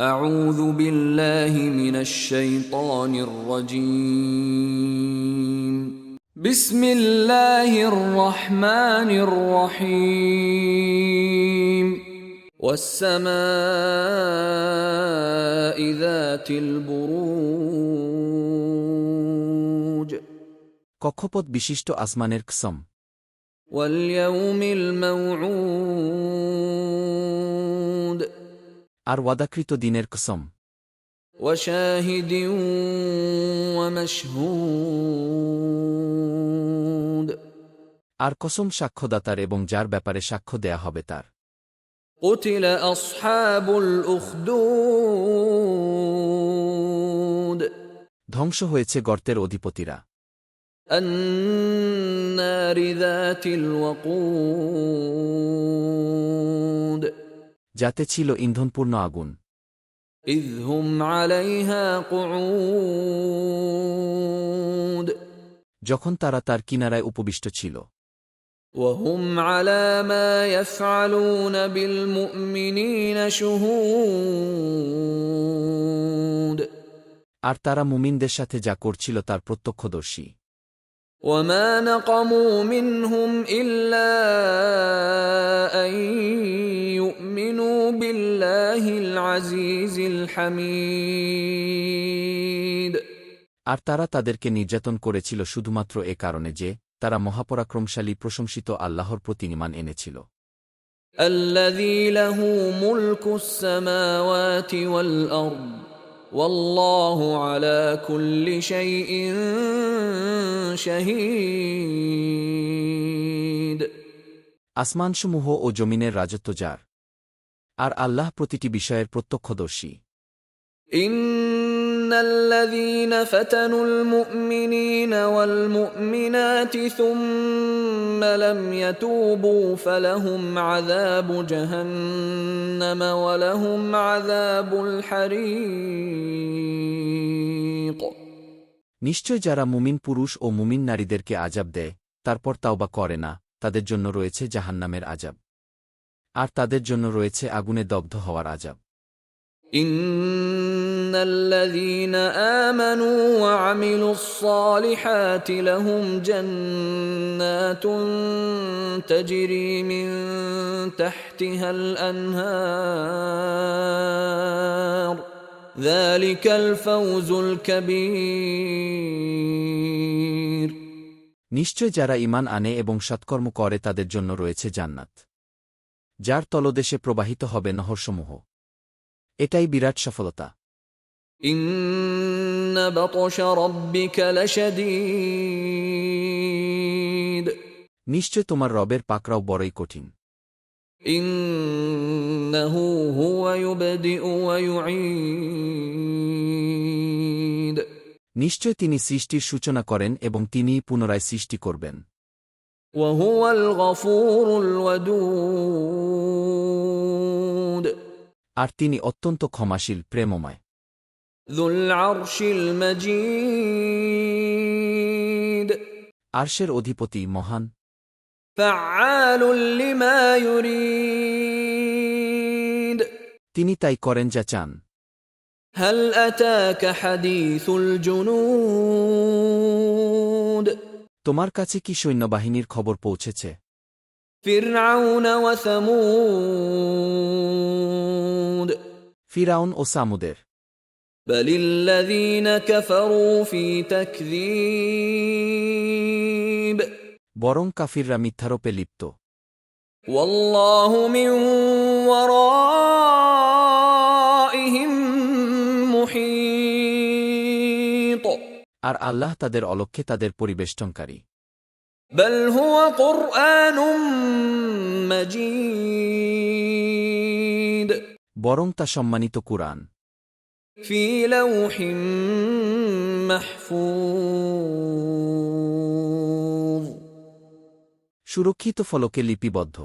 أعوذ بالله من الشيطان الرجيم بسم الله الرحمن الرحيم والسماء ذات البروج কক্ষপথ বিশিষ্ট আসমানের কসম واليوم الموعود আর ওয়াদাকৃত দিনের কসম وشاهد ومشهود আর কসম সাক্ষ্যদাতার এবং যার ব্যাপারে সাক্ষ্য দেয়া হবে তার قتل أصحاب الأخدود ধ্বংস হয়েছে গর্তের অধিপতিরা النار ذات الوقود যাতে ছিল ইন্ধনপূর্ণ আগুন إذ هم عليها قعود যখন তারা তার কিনারায় উপবিষ্ট ছিল وهم على ما يفعلون بالمؤمنين شهود আর তারা মুমিনদের সাথে যা করছিল তার প্রত্যক্ষদর্শী وما نقموا منهم إلا أن يؤمنوا بالله العزيز الحميد আর তারা তাদেরকে নির্যাতন করেছিল শুধুমাত্র এ কারণে যে তারা মহাপরাক্রমশালী প্রশংসিত আল্লাহর প্রতি ইমান এনেছিল الذي له ملك السماوات والأرض আসমানসমূহ ও জমিনের রাজত্ব যার। আর আল্লাহ প্রতিটি বিষয়ের প্রত্যক্ষদর্শী। ইন إن الذين فتنوا المؤمنين والمؤمنات ثم لم يتوبوا فلهم عذاب جهنم ولهم عذاب الحريق নিশ্চয় যারা মুমিন পুরুষ ও মুমিন নারীদেরকে আজাব দেয় তারপর তাওবা করে না তাদের জন্য রয়েছে জাহান্নামের আজাব আর তাদের জন্য রয়েছে আগুনে দগ্ধ হওয়ার আজাব إن الذين آمنوا وعملوا الصالحات لهم جنات تجري من تحتها الأنهار ذلك الفوز الكبير নিশ্চয় যারা ইমান আনে এবং সৎকর্ম করে তাদের জন্য রয়েছে জান্নাত যার তলদেশে প্রবাহিত হবে নহরসমূহ এটাই বিরাট সফলতা নিশ্চয় তোমার রবের পাকরাও বড়ই কঠিন। নিশ্চয় তিনি সৃষ্টির সূচনা করেন এবং তিনি পুনরায় সৃষ্টি করবেন। আর তিনি অত্যন্ত ক্ষমাশীল প্রেমময়। আরশের অধিপতি মহান فعال لما يريد তিনি তাই করেন যা চান هل أتاك حديث الجنود তোমার কাছে কি সৈন্যবাহিনীর খবর পৌঁছেছে فرعون وثمود ফিরাউন ও সামুদের بل الذين كفروا في تكذيب বরং কাফিররা মিথ্যারোপে লিপ্ত والله من ورائهم محيط আর আল্লাহ তাদের অলক্ষ্যে তাদের পরিবেষ্টনকারী بل هو قرآن مجيد বরং তা সম্মানিত কুরআন في لوح محفوظ সুরক্ষিত ফলকে লিপিবদ্ধ